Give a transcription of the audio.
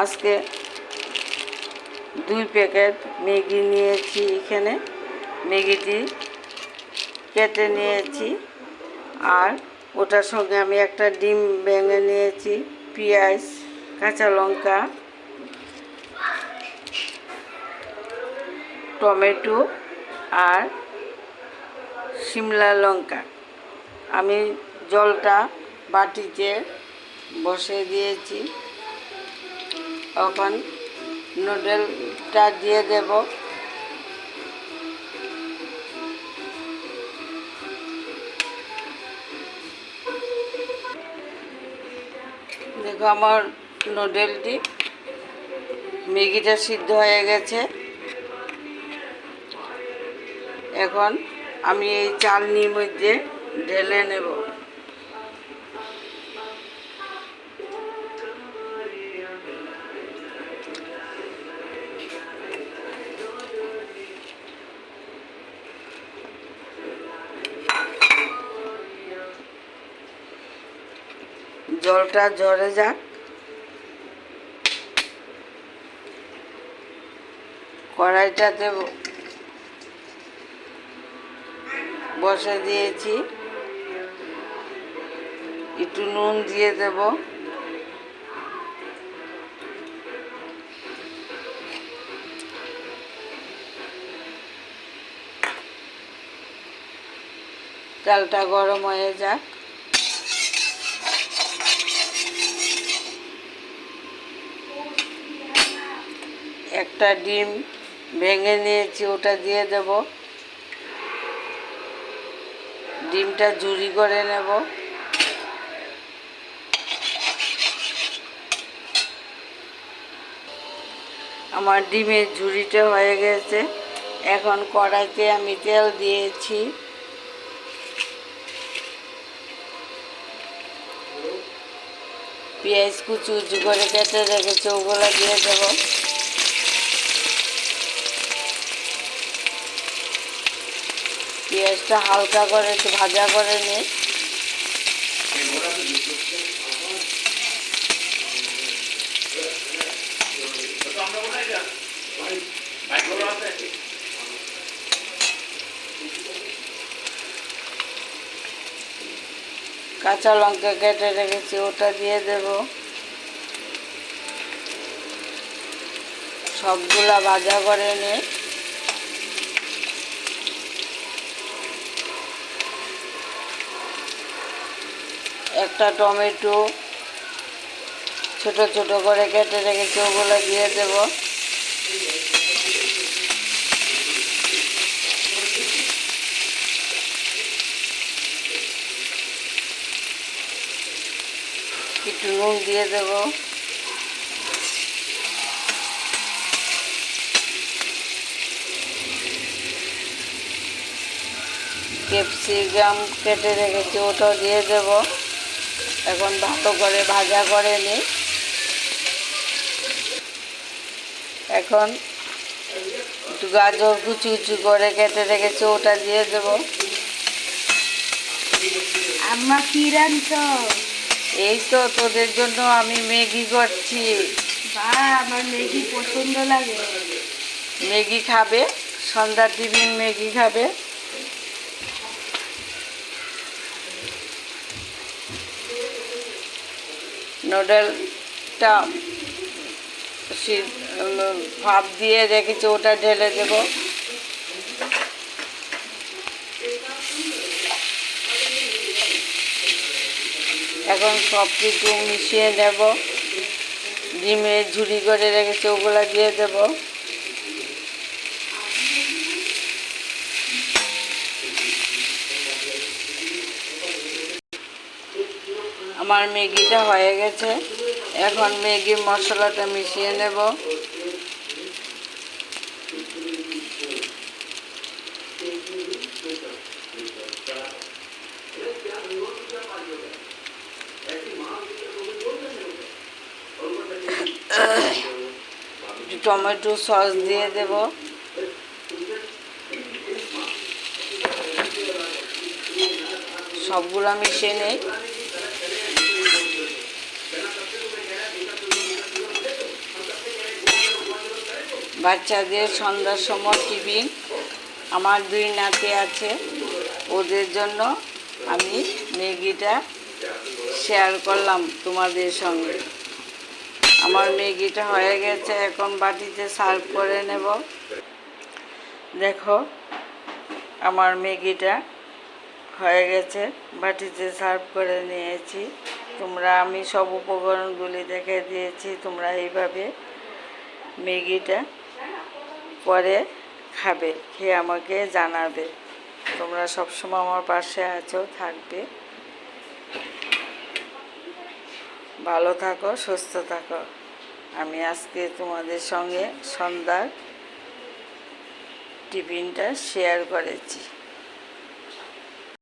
আজকে দুই packet Maggi নিয়েছি এখানে। ম্যাগিটি কেটে নিয়েছি। আর ওটার সঙ্গে আমি একটা ডিম ভেঙে নিয়েছি, পেঁয়াজ, কাঁচা লঙ্কা, টমেটো আর শিমলা লঙ্কা। আমি জলটা বাটিতে বসে দিয়েছি। এখন নুডলটা দিয়ে দেব। দেখো আমার নুডলটি ম্যাগিটা সিদ্ধ হয়ে গেছে। এখন আমি এই চালনির মধ্যে ঢেলে নেব। জলটা ঝরে যাক। কড়াইটাতে বসে দিয়েছি। একটু নুন দিয়ে দেব। চালটা গরম হয়ে যাক। একটা ডিম ভেঙে নিয়েছি, ওটা দিয়ে দেব। ডিমটা ঝুরি করে নেব। আমার ডিমের ঝুড়িটা হয়ে গেছে। এখন কড়াইতে আমি তেল দিয়েছি। পেঁয়াজ কুচু উঁচু করে কেটে রেখেছে, ওগুলো দিয়ে দেবো। পেঁয়াজটা হালকা করে একটু ভাজা করে নিই কাঁচা লঙ্কা কেটে রেখেছি, ওটা দিয়ে দেব। সবগুলা ভাজা করে নিয়ে। একটা টমেটো ছোট ছোট করে কেটে রেখেছি, ওগুলো দিয়ে দেব। একটু নুন দিয়ে দেব। ক্যাপসিকাম কেটে রেখেছি, ওটাও দিয়ে দেব। এখন ভালো করে ভাজা করে নিই এখন গাজর কুচি কুচি করে কেটে রেখেছি ওটা দিয়ে দেব। আম্মা এই তো তোদের জন্য আমি ম্যাগি করছি। বা আমার ম্যাগি পছন্দ লাগে। ম্যাগি খাবে সন্ধ্যার টিফিন ম্যাগি খাবে। নুডলটা ভাপ দিয়ে রেখেছি, ওটা ঢেলে দেব। এখন সব কিছু মিশিয়ে নেব। ডিমের ঝুড়ি করে রেখেছি, ওগুলা দিয়ে দেব। আমার ম্যাগিটা হয়ে গেছে। এখন ম্যাগি মশলাটা মিশিয়ে নেব। টমেটো সস দিয়ে দেব। সবগুলো মিশিয়ে নেই। বাচ্চাদের সন্ধ্যার সময় টিফিন আমার দুই নাতি আছে। ওদের জন্য আমি ম্যাগিটা শেয়ার করলাম তোমাদের সঙ্গে। আমার ম্যাগিটা হয়ে গেছে, এখন বাটিতে সার্ভ করে নেব। দেখো, আমার ম্যাগিটা হয়ে গেছে, বাটিতে সার্ভ করে নিয়েছি। তোমরা, আমি সব উপকরণগুলি দেখে দিয়েছি, তোমরা এইভাবে ম্যাগিটা করে খাবে, খেয়ে আমাকে জানাবে। তোমরা সবসময় আমার পাশে আছো, থাকবে। ভালো থাকো, সুস্থ থাকো। আমি আজকে তোমাদের সঙ্গে সন্ধ্যার টিফিনটা শেয়ার করেছি।